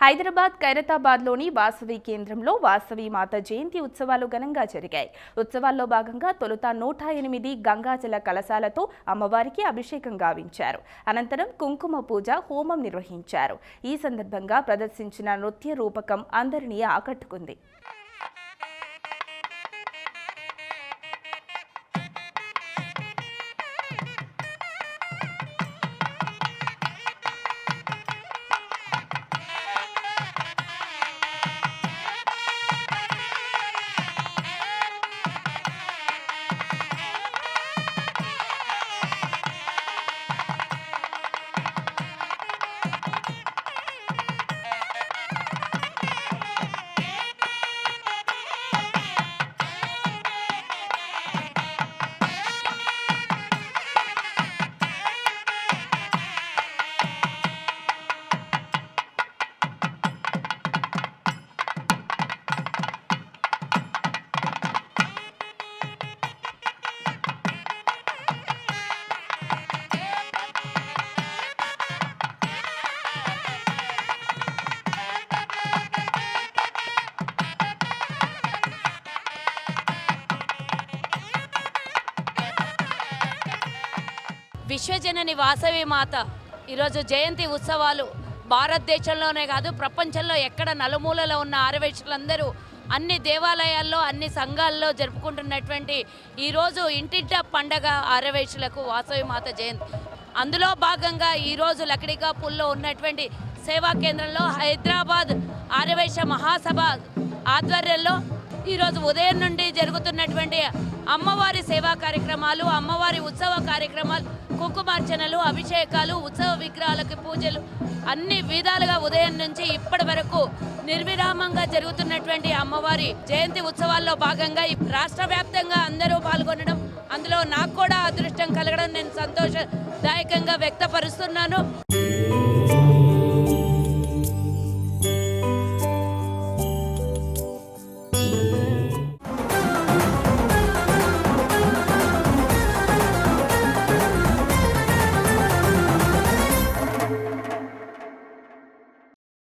హైదరాబాద్ ఖైరతాబాద్లోని వాసవి కేంద్రంలో వాసవి మాత జయంతి ఉత్సవాలు ఘనంగా జరిగాయి. ఉత్సవాల్లో భాగంగా తొలుత నూట ఎనిమిది గంగాజల కలశాలతో అమ్మవారికి అభిషేకం గావించారు. అనంతరం కుంకుమ పూజ హోమం నిర్వహించారు. ఈ సందర్భంగా ప్రదర్శించిన నృత్య రూపకం అందరినీ ఆకట్టుకుంది. విశ్వజనని వాసవి మాత. ఈరోజు జయంతి ఉత్సవాలు భారతదేశంలోనే కాదు ప్రపంచంలో ఎక్కడ నలుమూలలో ఉన్న ఆరవేశులందరూ అన్ని దేవాలయాల్లో అన్ని సంఘాల్లో జరుపుకుంటున్నటువంటి ఈరోజు ఇంటింట పండగ ఆరవేశులకు వాసవి మాత జయంతి. అందులో భాగంగా ఈరోజు లకడికాపూల్లో ఉన్నటువంటి సేవా కేంద్రంలో హైదరాబాద్ ఆరవేశ మహాసభ ఆధ్వర్యంలో ఈరోజు ఉదయం నుండి జరుగుతున్నటువంటి అమ్మవారి సేవా కార్యక్రమాలు అమ్మవారి ఉత్సవ కార్యక్రమాలు కుంకుమార్చనలు అభిషేకాలు ఉత్సవ విగ్రహాలకి పూజలు అన్ని విధాలుగా ఉదయం నుంచి ఇప్పటి వరకు నిర్విరామంగా జరుగుతున్నటువంటి అమ్మవారి జయంతి ఉత్సవాల్లో భాగంగా రాష్ట్ర వ్యాప్తంగా అందరూ పాల్గొనడం అందులో నాకు కూడా అదృష్టం కలగడం నేను సంతోషదాయకంగా వ్యక్తపరుస్తున్నాను.